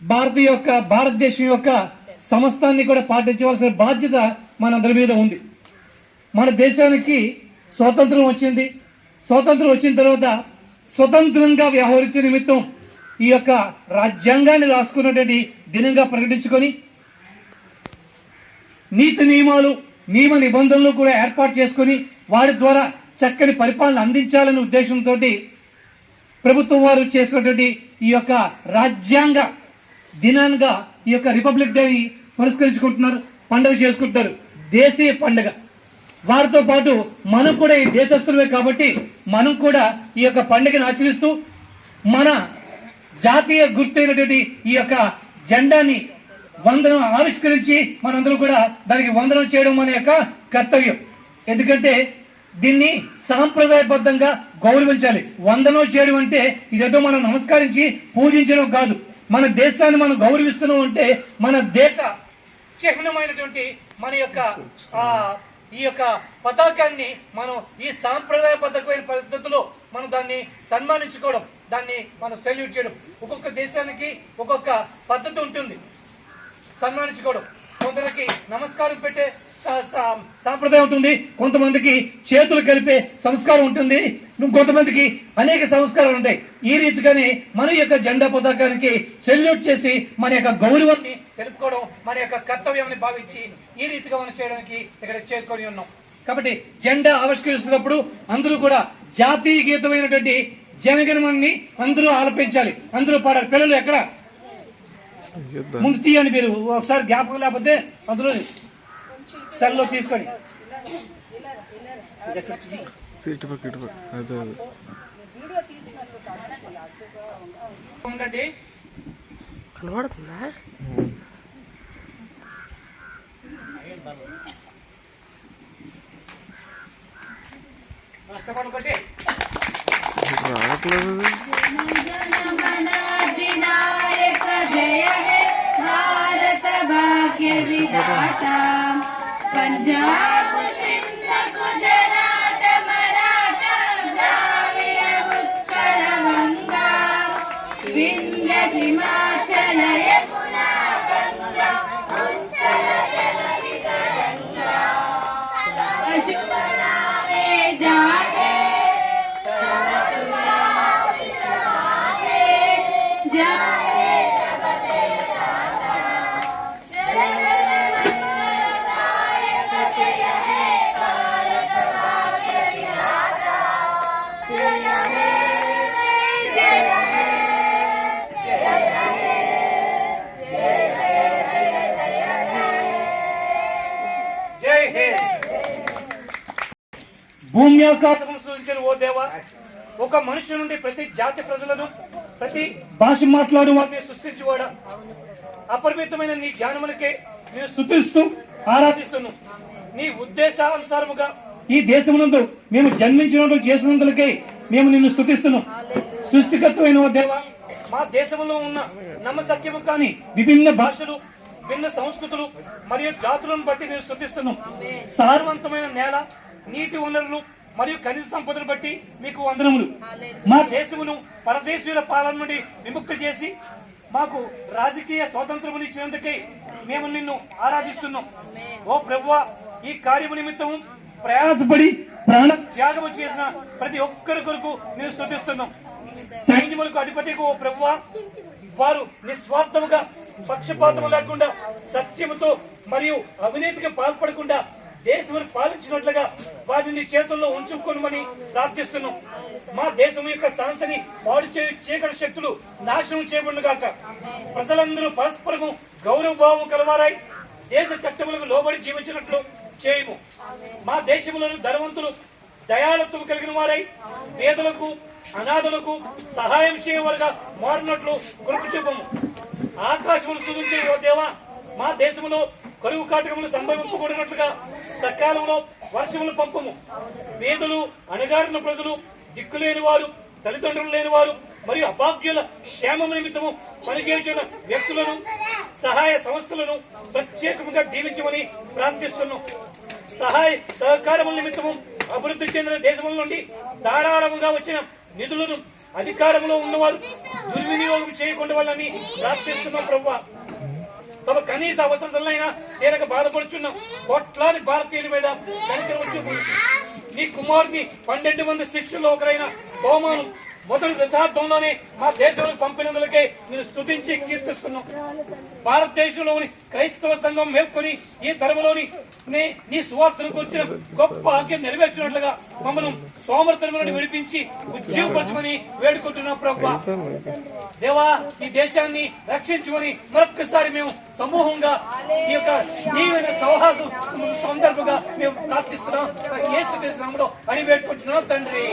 భారత యొక్క భారతదేశం యొక్క సమస్తాన్ని కూడా పాటించవలసిన బాధ్యత మనందరి మీద ఉంది. మన దేశానికి స్వాతంత్రం వచ్చింది. స్వాతంత్రం వచ్చిన తర్వాత స్వతంత్రంగా వ్యవహరించే నిమిత్తం ఈ యొక్క రాజ్యాంగాన్ని రాసుకున్నటువంటి దినంగా ప్రకటించుకొని నీతి నియమాలు నియమ నిబంధనలు కూడా ఏర్పాటు చేసుకొని వారి ద్వారా చక్కని పరిపాలన అందించాలనే ఉద్దేశంతో ప్రభుత్వం వారు చేసినటువంటి ఈ యొక్క రాజ్యాంగ దినాన్గా ఈ యొక్క రిపబ్లిక్ డేని పురస్కరించుకుంటున్నారు పండుగ చేసుకుంటారు దేశీయ పండుగ. వారితో పాటు మనం కూడా ఈ దేశస్తులమే కాబట్టి మనం కూడా ఈ యొక్క పండుగను ఆచరిస్తూ మన జాతీయ గుర్తైనటువంటి ఈ యొక్క జెండాని వందనం ఆవిష్కరించి మనందరం కూడా దానికి వందనం చేయడం మన యొక్క కర్తవ్యం. ఎందుకంటే దీన్ని సాంప్రదాయబద్ధంగా గౌరవించాలి. వందనం చేయడం అంటే ఇదేదో మనం నమస్కరించి పూజించడం కాదు. మన దేశాన్ని మనం గౌరవిస్తున్నాం అంటే మన దేశ చిహ్నమైనటువంటి మన యొక్క ఈ యొక్క పతాకాన్ని మనం ఈ సాంప్రదాయ పథకమైన పద్ధతిలో మనం దాన్ని సన్మానించుకోవడం దాన్ని మనం సెల్యూట్ చేయడం. ఒక్కొక్క దేశానికి ఒక్కొక్క పద్ధతి ఉంటుంది. సన్మానించుకోవడం. కొందరికి నమస్కారం పెట్టే సాంప్రదాయం ఉంటుంది. కొంతమందికి చేతులు కలిపే సంస్కారం ఉంటుంది. ఇంకొంతమందికి అనేక సంస్కారాలు ఉంటాయి. ఈ రీతిగానే మన యొక్క జెండా పతాకానికి సెల్యూట్ చేసి మన యొక్క గౌరవాన్ని తెలుపుకోవడం మన యొక్క కర్తవ్యాన్ని భావించి ఈ రీతిగా మనం చేయడానికి ఇక్కడ చేరుకొని ఉన్నాం. కాబట్టి జెండా ఆవిష్కరిస్తున్నప్పుడు అందరూ కూడా జాతీయ గీతమైనటువంటి జనగణమని అందరూ ఆలపించాలి. అందరూ పాడాలి. పిల్లలు ఎక్కడ? ముందు తీయండి మీరు. ఒకసారి జ్ఞాపకం లేకపోతే అందులో సెల్ తీసుకొని. ఇటుపక్క ఇటుపక్క అదే అదే. కనబడుతుందా? రావట్లేదు. జయ భారత భాగ్య విధాత. पंजाब सिंध భూమి ఆకాశం సూచించిన ఓ దేవా. ఒక మనిషి నుండి ప్రతి జాతి ప్రజలను ప్రతి భాష మాట్లాడు వారిని సృష్టించువాడా? అపరిమితమైన నీ జ్ఞానములకే నేను స్థుతిస్తూ ఆరాధిస్తున్నాను నీ ఉద్దేశానుసారముగా ఈ దేశమునందు మేము జన్మించినందుకు చేసినందులకే మేము నిన్ను స్థుతిస్తున్నాం సృష్టికత్వమైన ఓ దేవా మా దేశంలో ఉన్న నమ్మసక్యము కాని విభిన్న భాషలు భిన్న సంస్కృతులు మరియు జాతులను బట్టి నేను స్థుతిస్తున్నాం సారవంతమైన నేల నీటి వనరులు మరియు ఖనిజ సంపదను బట్టి మీకు వందనములు. మా దేశమును పరదేశీయుల పాలన నుండి విముక్తి చేసి మాకు రాజకీయ స్వాతంత్రములు ఇచ్చినందుకే మేము నిన్ను ఆరాధిస్తున్నాం. ఓ ప్రభువా ఈ కార్యము నిమిత్తము ప్రయాసపడి ప్రాణ త్యాగము చేసిన ప్రతి ఒక్కరి కొరకు నేను స్థుతిస్తున్నాం సైన్యములకు అధిపతికి ఓ ప్రభువా వారు నిస్వార్థముగా పక్షపాతము లేకుండా సత్యముతో మరియు అవినీతికి పాల్పడకుండా దేశం పాలించినట్లుగా వారిని చేతుల్లో ఉంచుకోనమని ప్రార్థిస్తున్నాం. మా దేశం యొక్క సంస్థని పాడు చేయు చీకటి శక్తులు నాశనం చేయబడును గాక. ప్రజలందరూ పరస్పరము గౌరవభావం కలవారాయి. దేశ చట్టములకు లోబడి జీవించినట్లు చేయము. మా దేశంలోని ధనవంతులు దయాళత్వం కలిగిన వారై పేదలకు అనాథులకు సహాయం చేయవారుగా మారినట్లు కృప చెప్పము ఆకాశములు తుదించే దేవా మా దేశంలో కరువు కాటకములు సంభవింపకూడినట్లుగా సకాలంలో వర్షములు పంపము. పేదలు అణగారిన ప్రజలు దిక్కులేని వారు తల్లిదండ్రులు లేని వారు మరియు అభాగ్యుల క్షేమం నిమిత్తము పనిచేస్తున్న వ్యక్తులను సహాయ సంస్థలను ప్రత్యేకముగా దీవించమని ప్రార్థిస్తున్నాం. సహాయ సహకారముల నిమిత్తము అభివృద్ధి చెందిన దేశముల నుండి ధారాళముగా వచ్చిన నిధులను అధికారంలో ఉన్నవారు దుర్వినియోగం చేయకుండా వాళ్ళని ప్రార్థిస్తున్నాం ప్రభావ తమ కనీస అవసరతలైనా తీరక బాధపడుచున్నాం. కోట్లాది భారతీయుల మీద కనికరం చూపు నీ కుమారుని పన్నెండు మంది శిష్యుల్లో ఒకరైన బహుమానం మొదటి దశాబ్దంలోనే మా దేశంలో పంపినందులకే నేను స్తుతించి కీర్తిస్తున్నాం. భారతదేశంలోని క్రైస్తవ సంఘం మేల్కొని ఈ ధర్మలోని నీ నీ వచ్చిన గొప్ప ఆజ్ఞ నెరవేర్చినట్లుగా మమ్మల్ని సోమరతనంలోని విడిపించి ఉజ్జీవపరచమని వేడుకుంటున్నాం ప్రభు దేవా ఈ దేశాన్ని రక్షించమని మరొక్కసారి మేము సమూహంగా ఈ యొక్క దీవెన సౌహాసం సందర్భంగా మేము ప్రార్థిస్తున్నాం. యేసు నామములో అని వేడుకుంటున్నాం తండ్రి.